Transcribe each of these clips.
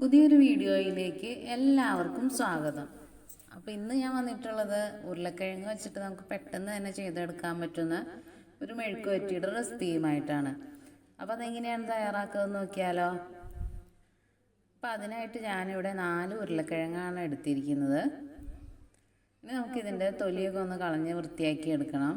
പുതിയൊരു വീഡിയോയിലേക്ക് എല്ലാവർക്കും സ്വാഗതം. അപ്പോൾ ഇന്ന് ഞാൻ വന്നിട്ടുള്ളത് ഉരുളക്കിഴങ്ങ് വെച്ചിട്ട് നമുക്ക് പെട്ടെന്ന് തന്നെ ചെയ്തെടുക്കാൻ പറ്റുന്ന ഒരു മെഴുക്ക് വറ്റിയുടെ റെസിപ്പിയുമായിട്ടാണ്. അപ്പോൾ അതെങ്ങനെയാണ് തയ്യാറാക്കുന്നത് നോക്കിയാലോ? അപ്പോൾ അതിനായിട്ട് ഞാനിവിടെ നാല് ഉരുളക്കിഴങ്ങാണ് എടുത്തിരിക്കുന്നത്. ഇനി നമുക്കിതിന്റെ തൊലിയൊക്കെ ഒന്ന് കളഞ്ഞ് വൃത്തിയാക്കി എടുക്കണം.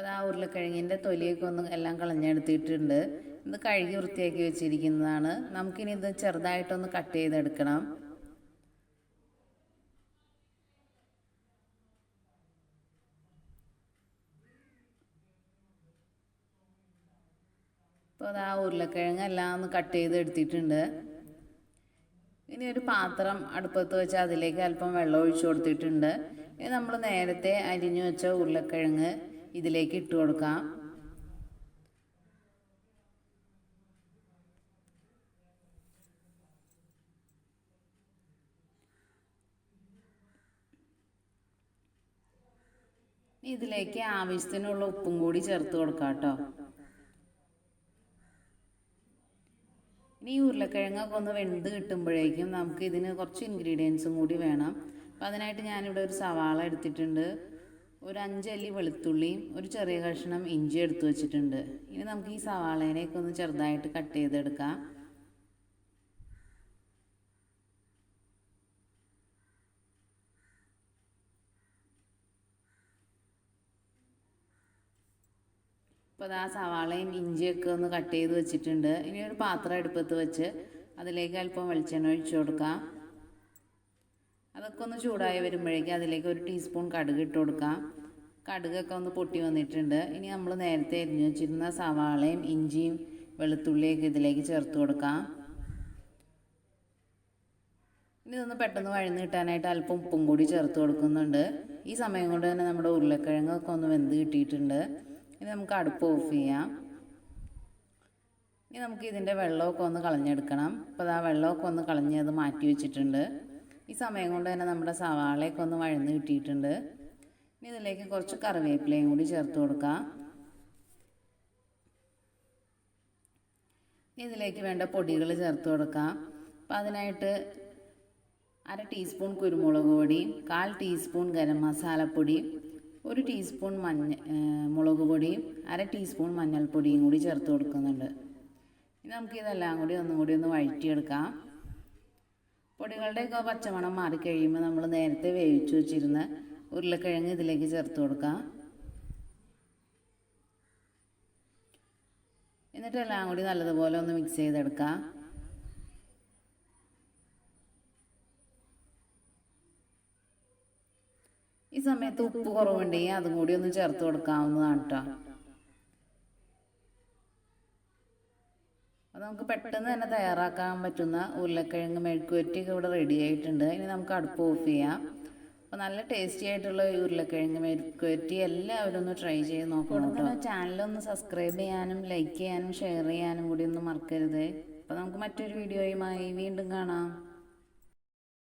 അപ്പോൾ ആ ഉരുളക്കിഴങ്ങിന്റെ തൊലിയൊക്കെ ഒന്ന് എല്ലാം കളഞ്ഞെടുത്തിട്ടുണ്ട്. ഇത് കഴുകി വൃത്തിയാക്കി വെച്ചിരിക്കുന്നതാണ്. നമുക്കിനി ഇത് ചെറുതായിട്ടൊന്ന് കട്ട് ചെയ്തെടുക്കണം. അപ്പോൾ അത് ആ ഉരുളക്കിഴങ്ങ് എല്ലാം ഒന്ന് കട്ട് ചെയ്ത് എടുത്തിട്ടുണ്ട് ഇനി ഒരു പാത്രം അടുപ്പത്ത് വെച്ച് അതിലേക്ക് അല്പം വെള്ളം ഒഴിച്ചു കൊടുത്തിട്ടുണ്ട്. ഇനി നമ്മൾ നേരത്തെ അരിഞ്ഞു വെച്ച ഉരുളക്കിഴങ്ങ് ഇതിലേക്ക് ഇട്ട് കൊടുക്കാം. ഇതിലേക്ക് ആവശ്യത്തിനുള്ള ഉപ്പും കൂടി ചേർത്ത് കൊടുക്കാം കേട്ടോ. ഇനി ഉരുളക്കിഴങ്ങൊക്കെ ഒന്ന് വെന്ത് കിട്ടുമ്പോഴേക്കും നമുക്ക് ഇതിന് കുറച്ച് ഇൻഗ്രീഡിയൻസും കൂടി വേണം. അപ്പം അതിനായിട്ട് ഞാനിവിടെ ഒരു സവാള എടുത്തിട്ടുണ്ട്. ഒരു അഞ്ചല്ലി വെളുത്തുള്ളിയും ഒരു ചെറിയ കഷ്ണം ഇഞ്ചി എടുത്തു വെച്ചിട്ടുണ്ട്. ഇനി നമുക്ക് ഈ സവാളേനെയൊക്കെ ഒന്ന് ചെറുതായിട്ട് കട്ട് ചെയ്തെടുക്കാം. അപ്പോൾ അത് ആ സവാളയും ഇഞ്ചിയൊക്കെ ഒന്ന് കട്ട് ചെയ്ത് വെച്ചിട്ടുണ്ട്. ഇനി ഒരു പാത്രം അടുപ്പത്ത് വെച്ച് അതിലേക്ക് അല്പം വെളിച്ചെണ്ണ ഒഴിച്ചു കൊടുക്കാം. അതൊക്കെ ഒന്ന് ചൂടായി വരുമ്പോഴേക്കും അതിലേക്ക് ഒരു ടീസ്പൂൺ കടുക് ഇട്ട് കൊടുക്കാം. കടുകൊക്കെ ഒന്ന് പൊട്ടി വന്നിട്ടുണ്ട്. ഇനി നമ്മൾ നേരത്തെ അരിഞ്ഞു വെച്ചിരുന്ന സവാളയും ഇഞ്ചിയും വെളുത്തുള്ളിയൊക്കെ ഇതിലേക്ക് ചേർത്ത് കൊടുക്കാം. ഇനി ഇതൊന്ന് പെട്ടെന്ന് വഴന്ന് കിട്ടാനായിട്ട് അല്പം ഉപ്പും കൂടി ചേർത്ത് കൊടുക്കുന്നുണ്ട്. ഈ സമയം കൊണ്ട് തന്നെ നമ്മുടെ ഉരുളക്കിഴങ്ങൊക്കെ ഒന്ന് വെന്ത് കിട്ടിയിട്ടുണ്ട്. ഇനി നമുക്ക് അടുപ്പ് ഓഫ് ചെയ്യാം. ഇനി നമുക്ക് ഇതിന്റെ വെള്ളമൊക്കെ ഒന്ന് കളഞ്ഞെടുക്കണം. അപ്പോൾ ആ വെള്ളമൊക്കെ ഒന്ന് കളഞ്ഞ് അത് മാറ്റി വെച്ചിട്ടുണ്ട്. ഈ സമയം കൊണ്ട് തന്നെ നമ്മുടെ സവാളയൊക്കെ ഒന്ന് വഴന്ന് കിട്ടിയിട്ടുണ്ട്. ഇനി ഇതിലേക്ക് കുറച്ച് കറിവേപ്പിലയും കൂടി ചേർത്ത് കൊടുക്കാം. ഇതിലേക്ക് വേണ്ട പൊടികൾ ചേർത്ത് കൊടുക്കാം. അപ്പം അതിനായിട്ട് അര ടീസ്പൂൺ കുരുമുളക് പൊടി കാൽ ടീസ്പൂൺ ഗരം മസാലപ്പൊടി ഒരു ടീസ്പൂൺ മഞ്ഞ മുളക് പൊടിയും അര ടീസ്പൂൺ മഞ്ഞൾപ്പൊടിയും കൂടി ചേർത്ത് കൊടുക്കുന്നുണ്ട്. ഇനി നമുക്ക് ഇതെല്ലാം കൂടി ഒന്നും കൂടി ഒന്ന് വഴറ്റിയെടുക്കാം. പൊടികളുടെയൊക്കെ പച്ചമണം മാറിക്കഴിയുമ്പോൾ നമ്മൾ നേരത്തെ വേവിച്ചു വെച്ചിരുന്ന ഉരുളക്കിഴങ്ങ് ഇതിലേക്ക് ചേർത്ത് കൊടുക്കാം. എന്നിട്ട് എല്ലാം കൂടി നല്ലതുപോലെ ഒന്ന് മിക്സ് ചെയ്തെടുക്കാം. ഈ സമയത്ത് ഉപ്പ് കുറവുണ്ടെങ്കിൽ അതും കൂടി ഒന്ന് ചേർത്ത് കൊടുക്കാവുന്നതാണ് കേട്ടോ അത് നമുക്ക് പെട്ടെന്ന് തന്നെ തയ്യാറാക്കാൻ പറ്റുന്ന ഉരുളക്കിഴങ്ങ് മെഴുക്കുവരട്ടി ഇവിടെ റെഡി ആയിട്ടുണ്ട്. ഇനി നമുക്ക് അടുപ്പ് ഓഫ് ചെയ്യാം. അപ്പോൾ നല്ല ടേസ്റ്റി ആയിട്ടുള്ള ഈ ഉരുളക്കിഴങ്ങ് മെഴുക്കുവരട്ടി എല്ലാവരും ഒന്ന് ട്രൈ ചെയ്ത് നോക്കണം കേട്ടോ. ചാനലൊന്ന് സബ്സ്ക്രൈബ് ചെയ്യാനും ലൈക്ക് ചെയ്യാനും ഷെയർ ചെയ്യാനും കൂടി ഒന്ന് മറക്കരുത്. അപ്പോൾ നമുക്ക് മറ്റൊരു വീഡിയോയുമായി വീണ്ടും കാണാം.